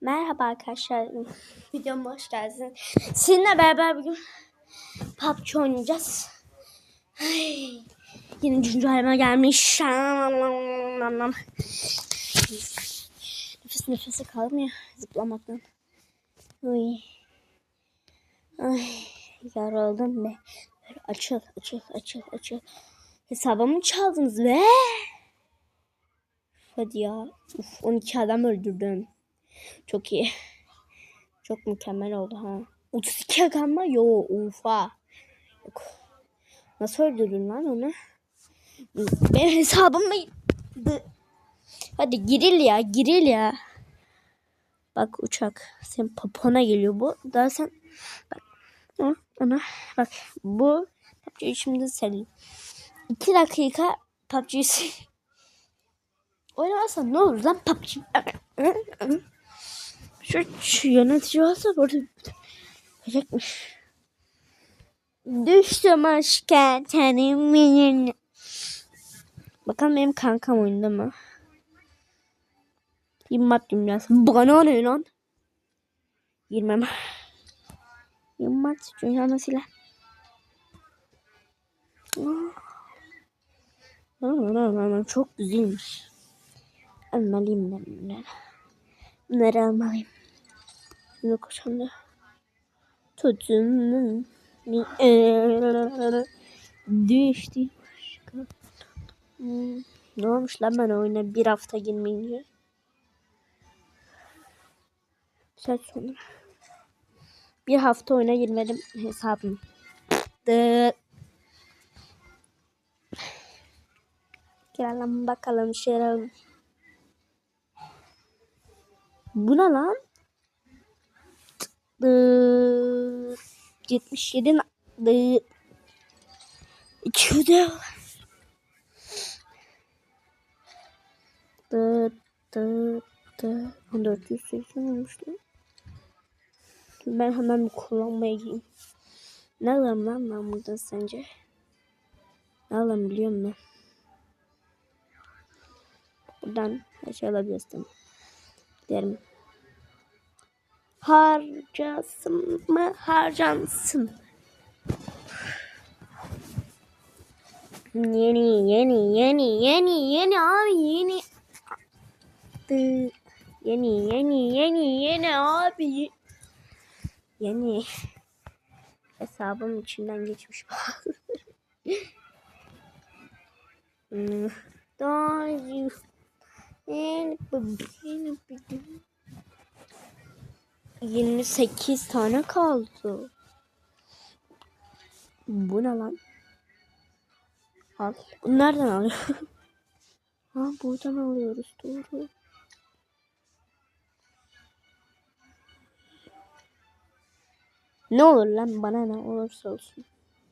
Merhaba arkadaşlar. Videoma hoş geldiniz. Sizinle beraber bugün PUBG oynayacağız. Ay, yeni güncelleme gelmiş. Nefes nefese kaldım ya zıplamaktan. Uy. Ay, yoruldum be. Böyle açıl açıl açıl açıl. Hesabımı çaldınız be. Hadi ya. Uf, 12 adam öldürdüm. Çok iyi. Çok mükemmel oldu ha. 32 adam mı? Yo ufa. Yok. Nasıl öldürdün lan onu? Benim hesabım mıydı? Hadi giril ya giril ya. Bak uçak. Senin popona geliyor bu. Daha sen bak. Hı, Ona bak bu PUBG'yi şimdi senin. 2 dakika PUBG'yi. Oynamazsan ne olur lan PUBG. Şu, şu yönetici olsa burada yapacakmış. Düştüm aşka tenimin. Bakalım benim kankam oyunda mı? Yimmat dünyası. Bana ne lan? Girmem. Yimmat dünyasıyla. Çok güzelmiş. Almalıyım ben bunları. Bunları almalıyım. Bunu koşan Tutun. Düştü. Hmm, Ne olmuş ben oyuna bir hafta girmeyince? Saat sonra. Bir hafta oyuna girmedim hesabım. Dıt. Bakalım şöyle. Bu ne lan? Dıt. 77 na- dıt. 200 de Dıt dıt dıt. 1480 olmuştu. Ben hemen bir kullanmaya gideyim. Ne alalım lan ben buradan sence? Ne alalım biliyor musun? Buradan her şey alabilirsin. Derim. Harcasın mı? Harcansın. Yeni yeni yeni yeni yeni abi yeni. Yeni yeni yeni yeni abi. Yeni. Hesabım içinden geçmiş. Daha 28 tane kaldı. Bu ne lan? Al. Bunu nereden alıyor? ha buradan alıyoruz doğru. Ne olur lan bana ne olursa olsun.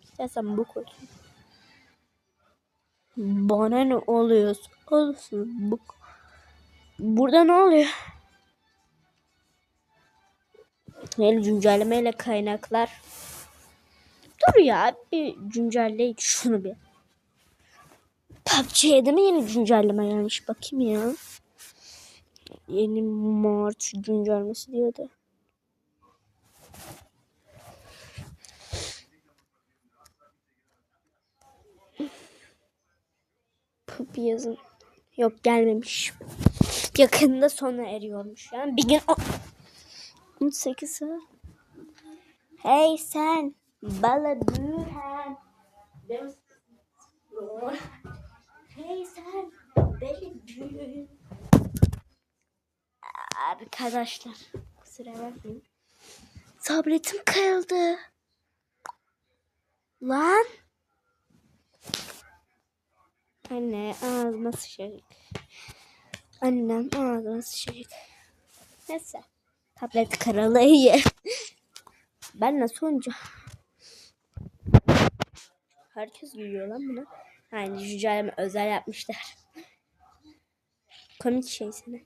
İstersen bu olsun. Bana ne oluyorsa olsun bu. Burada ne oluyor? El güncellemeyle kaynaklar. Dur ya bir güncelleyin şunu bir. PUBG'ye de mi yeni güncelleme gelmiş bakayım ya. Yeni Mart güncellemesi diyordu. Pup yazın. Yok gelmemiş. Yakında sona eriyormuş. Yani bir gün 18 var. Hey sen bala büyühen. Hey sen beni büyühen. Arkadaşlar kusura bakmayın. Tabletim kayıldı. Lan. Anne ağzıma sıçacak. Annem ağzıma sıçacak. Neyse. Tablet karalı iyi. ben nasıl oynayacağım? Herkes gülüyor lan buna. Yani güncelleme özel yapmışlar. Komik şey sana.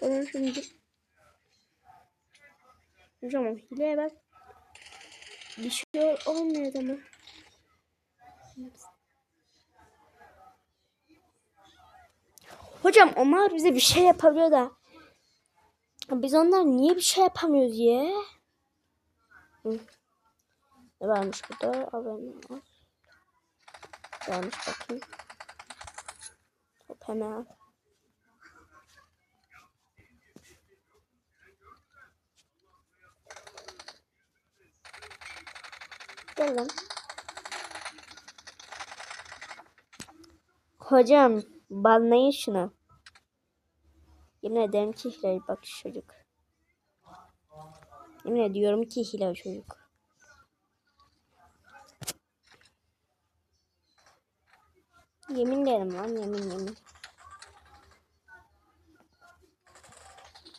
Onun şimdi Hocam hileye bak. Bir şey olmuyor ama. Hocam onlar bize bir şey yapabiliyor da. Biz onlar niye bir şey yapamıyoruz ya? Hı. Ne varmış burada? Var. Varmış bakayım. Hop hemen. Gel lan. Hocam banlayın şunu. Yemin ederim ki hile bak çocuk. Yemin ediyorum ki hile çocuk. Yemin ederim lan yemin yemin.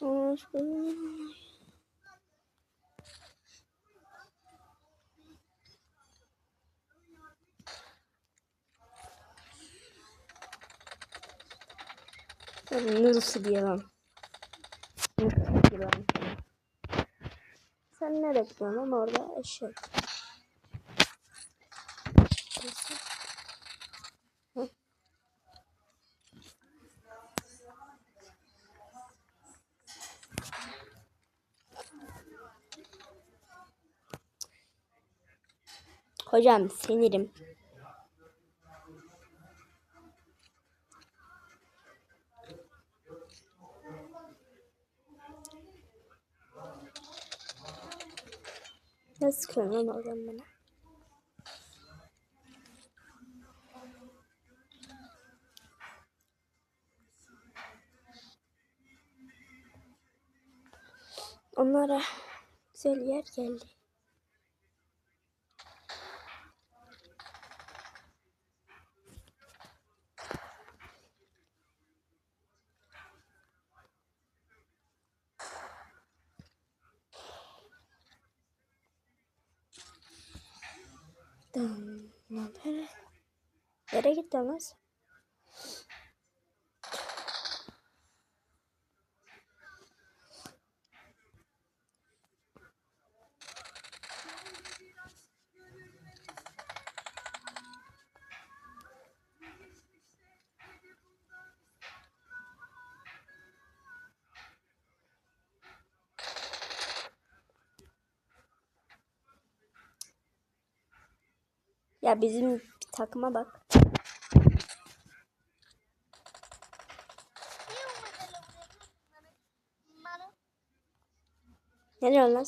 Neresi diye lan. Neresi diye lan. Sen ne bekliyorsun orada eşek. Hocam sinirim. Lan oradan bana? Onlara güzel yer geldi. Dın, lan Nereye, nereye gitti sen? Ya bizim takıma bak. Ne diyorsun lan?